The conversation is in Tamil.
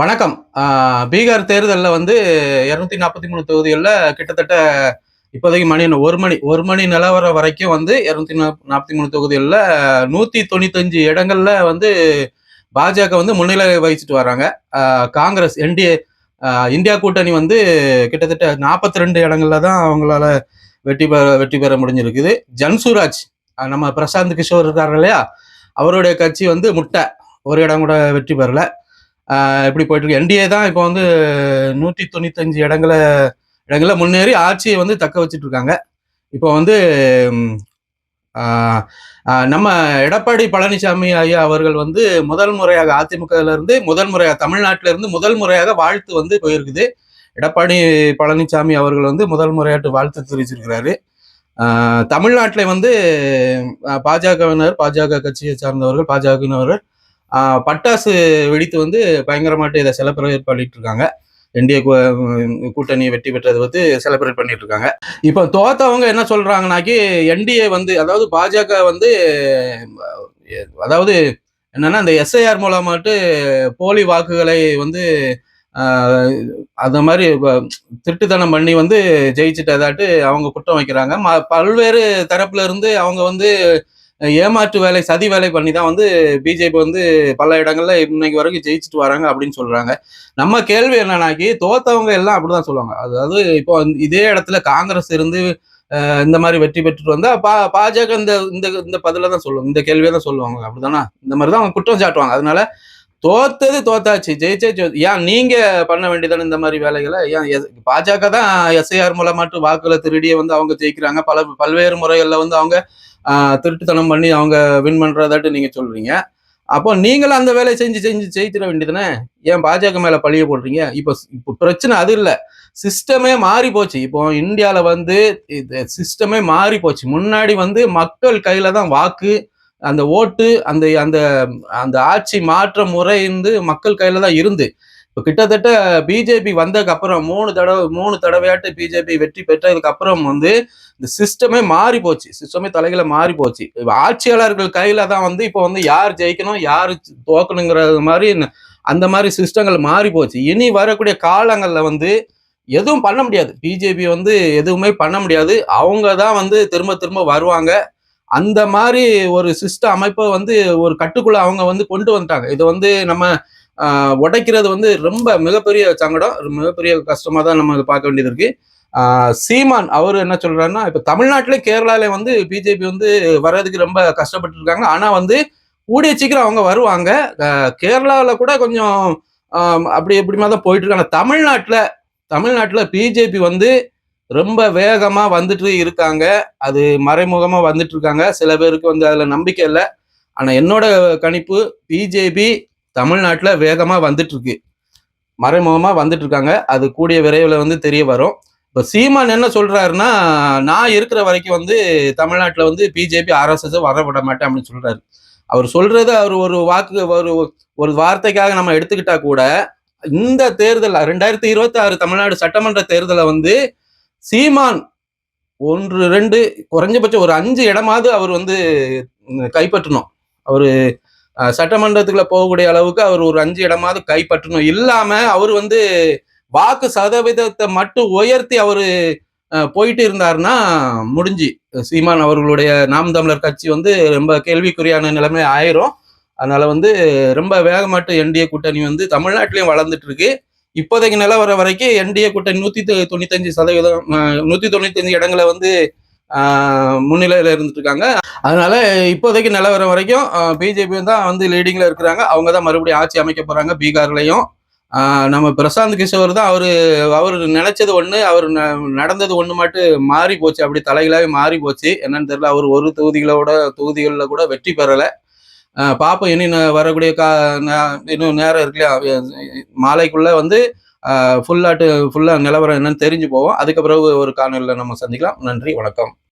வணக்கம். பீகார் தேர்தலில் வந்து இரநூத்தி நாற்பத்தி மூணு தொகுதிகளில் கிட்டத்தட்ட இப்போதைக்கு மணி ஒரு மணி ஒரு மணி நிலவரம் வரைக்கும் வந்து இரநூத்தி நாற்பத்தி மூணு தொகுதிகளில் நூற்றி தொண்ணூத்தஞ்சு இடங்களில் வந்து பாஜக வந்து முன்னிலை வகிச்சுட்டு வராங்க. காங்கிரஸ் என்டிஏ இந்தியா கூட்டணி வந்து கிட்டத்தட்ட நாற்பத்தி ரெண்டு இடங்களில் தான் அவங்களால வெற்றி பெற வெற்றி பெற முடிஞ்சிருக்குது. ஜன்சூராஜ் நம்ம பிரசாந்த் கிஷோர் இருக்காரு இல்லையா? அவருடைய கட்சி வந்து முட்டை. ஒரு இடம் கூட வெற்றி பெறலை. இப்படி எப்படி போயிட்டு இருக்கு என்டிஏ தான் இப்போ வந்து நூற்றி தொண்ணூத்தஞ்சு இடங்களை இடங்களில் முன்னேறி ஆட்சியை வந்து தக்க வச்சுட்டு இருக்காங்க இப்போ வந்து நம்ம எடப்பாடி பழனிசாமி ஐயா அவர்கள் வந்து முதல் முறையாக அதிமுகலேருந்து முதல் முறையாக தமிழ்நாட்டிலேருந்து முதல் முறையாக வாழ்த்து வந்து போயிருக்குது. எடப்பாடி பழனிசாமி அவர்கள் வந்து முதல் முறையாட்டு வாழ்த்து தெரிவிச்சிருக்கிறாரு. தமிழ்நாட்டில் வந்து பாஜகவினர் பாஜக கட்சியை சார்ந்தவர்கள் பாஜகவினர்கள் பட்டாசு வெடித்து வந்து பயங்கரமாட்டு இதை செலிப்ரேட் பண்ணிட்டு இருக்காங்க என்டிஏ கூட்டணி வெற்றி பெற்றது வந்து செலிப்ரேட் பண்ணிட்டு இருக்காங்க இப்போ தோத்தவங்க என்ன சொல்றாங்கனாக்கி என்டிஏ வந்து அதாவது பாஜக வந்து அதாவது என்னன்னா இந்த எஸ்ஐஆர் மூலமாட்டு போலி வாக்குகளை வந்து அந்த மாதிரி திருட்டுத்தனம் பண்ணி வந்து ஜெயிச்சுட்டதாட்டு அவங்க குற்றம் வைக்கிறாங்க. ம- பல்வேறு தரப்புல இருந்து அவங்க வந்து ஏமாற்று வேலை சதி வேலை பண்ணி தான் வந்து பிஜேபி வந்து பல இடங்கள்ல இன்னைக்கு வரைக்கும் ஜெயிச்சுட்டு வராங்க அப்படின்னு சொல்றாங்க. நம்ம கேள்வி என்னன்னாக்கி தோத்தவங்க எல்லாம் அப்படிதான் சொல்லுவாங்க. அதாவது இப்போ இதே இடத்துல காங்கிரஸ் இருந்து இந்த மாதிரி வெற்றி பெற்றுட்டு வந்தா பா பாஜக இந்த இந்த இந்த பதில தான் சொல்லுவாங்க இந்த கேள்வியை தான் சொல்லுவாங்க. அப்படிதானா இந்த மாதிரி தான் அவங்க குற்றம் சாட்டுவாங்க. அதனால தோத்தது தோத்தாச்சு. ஜெயிச்சே ஏன் நீங்க பண்ண வேண்டியதான இந்த மாதிரி வேலைகளை? ஏன் பாஜக தான் எஸ்ஐஆர் மூலமாட்டு வாக்குகளை திருடியே வந்து அவங்க ஜெயிக்கிறாங்க. பல பல்வேறு முறைகள்ல வந்து அவங்க திருட்டுத்தனம் பண்ணி அவங்க வின் பண்றதாட்டு நீங்க சொல்றீங்க. அப்போ நீங்களும் அந்த வேலையை செஞ்சு செஞ்சு ஜெயிச்சிட வேண்டியதுதானே? ஏன் பாஜக மேல பழிய போடுறீங்க? இப்போ இப்போ பிரச்சனை அது இல்லை. சிஸ்டமே மாறி போச்சு. இப்போ இந்தியாவில் வந்து சிஸ்டமே மாறி போச்சு. முன்னாடி வந்து மக்கள் கையில தான் வாக்கு அந்த ஓட்டு அந்த அந்த அந்த ஆட்சி மாற்ற முறைந்து மக்கள் கையில தான் இருந்து. இப்போ கிட்டத்தட்ட பிஜேபி வந்ததுக்கு அப்புறம் மூணு தடவை மூணு தடவையாட்டு பிஜேபி வெற்றி பெற்றதுக்கு அப்புறம் வந்து இந்த சிஸ்டமே மாறி போச்சு. சிஸ்டமே தலைகளை மாறி போச்சு. ஆட்சியாளர்கள் கையில தான் வந்து இப்போ வந்து யார் ஜெயிக்கணும் யார் தோக்கணுங்கிறது மாதிரி அந்த மாதிரி சிஸ்டங்கள் மாறி போச்சு. இனி வரக்கூடிய காலங்களில் வந்து எதுவும் பண்ண முடியாது. பிஜேபி வந்து எதுவுமே பண்ண முடியாது. அவங்க தான் வந்து திரும்ப திரும்ப வருவாங்க. அந்த மாதிரி ஒரு சிஸ்டம் அமைப்பை வந்து ஒரு கட்டுக்குள்ள அவங்க வந்து கொண்டு வந்துட்டாங்க. இது வந்து நம்ம உடைக்கிறது வந்து ரொம்ப மிகப்பெரிய சங்கடம். மிகப்பெரிய கஷ்டமா தான் நம்ம பார்க்க வேண்டியது இருக்கு. சீமான் அவர் என்ன சொல்றாருன்னா இப்போ தமிழ்நாட்டிலே கேரளால வந்து பிஜேபி வந்து வர்றதுக்கு ரொம்ப கஷ்டப்பட்டு இருக்காங்க ஆனா வந்து கூடிய சீக்கிரம் அவங்க வருவாங்க. கேரளாவில் கூட கொஞ்சம் அப்படி எப்படிமா தான் போயிட்டு இருக்காங்க தமிழ்நாட்டில் தமிழ்நாட்டில் பிஜேபி வந்து ரொம்ப வேகமாக வந்துட்டு இருக்காங்க. அது மறைமுகமாக வந்துட்டு இருக்காங்க. சில பேருக்கு வந்து அதில் நம்பிக்கை இல்லை. ஆனால் என்னோட கணிப்பு பிஜேபி தமிழ்நாட்டில் வேகமாக வந்துட்டு இருக்கு. மறைமுகமா வந்துட்டு இருக்காங்க. அது கூடிய விரைவில் வந்து தெரிய வரும். இப்போ சீமான் என்ன சொல்றாருன்னா நான் இருக்கிற வரைக்கும் வந்து தமிழ்நாட்டில் வந்து பிஜேபி ஆர்எஸ்எஸ் வர விட மாட்டேன் அப்படின்னு சொல்றாரு. அவர் சொல்றது அவர் ஒரு வாக்கு ஒரு ஒரு வார்த்தைக்காக நம்ம எடுத்துக்கிட்டா கூட இந்த தேர்தல் ரெண்டாயிரத்தி இருபத்தி ஆறு தமிழ்நாடு சட்டமன்ற தேர்தலை வந்து சீமான் ஒன்று ரெண்டு குறைஞ்சபட்சம் ஒரு அஞ்சு இடமாவது அவர் வந்து கைப்பற்றணும். அவர் சட்டமன்றத்துக்குள்ள போகக்கூடிய அளவுக்கு அவர் ஒரு அஞ்சு இடமாவது கைப்பற்றணும். இல்லாம அவர் வந்து வாக்கு சதவீதத்தை மட்டும் உயர்த்தி அவர் போயிட்டு இருந்தாருன்னா முடிஞ்சு. சீமான் அவர்களுடைய நாம் தமிழர் கட்சி வந்து ரொம்ப கேள்விக்குறியான நிலைமை ஆயிரும். அதனால வந்து ரொம்ப வேகமாட்டு என்டிஏ கூட்டணி வந்து தமிழ்நாட்டிலையும் வளர்ந்துட்டு இருக்கு. இப்போதைக்கு நிலவரம் வரைக்கும் என்டிஏ கூட்டணி நூத்தி தொ- தொண்ணூத்தஞ்சு சதவீதம் நூற்றி நூத்தி தொண்ணூத்தஞ்சு இடங்களை வந்து முன்னிலையில் முன்னிலையில இருந்துட்டு இருக்காங்க. அதனால இப்போதைக்கு நிலவரம் வரைக்கும் பிஜேபி தான் வந்து லீடிங்ல இருக்கிறாங்க. அவங்க தான் மறுபடியும் ஆட்சி அமைக்க போறாங்க பீகார்லயும். நம்ம பிரசாந்த் கிஷோர் தான் அவரு அவர் நினைச்சது ஒண்ணு அவர் ந- நடந்தது ஒண்ணு மட்டும் மாறி போச்சு அப்படி தலைகளாவே மாறி போச்சு என்னன்னு தெரியல அவர் ஒரு தொகுதிகளோட தொகுதிகளில் கூட வெற்றி பெறலை. பாப்போம். இனி வரக்கூடிய கா இன்னும் நேரம் இருக்கு இல்லையா மாலைக்குள்ள வந்து ஃபுல்லாட்டு ஃபுல்லாக நிலவரம் என்னன்னு தெரிஞ்சு போவோம். அதுக்கு பிறகு ஒரு காணொலியில் நம்ம சந்திக்கலாம். நன்றி. வணக்கம்.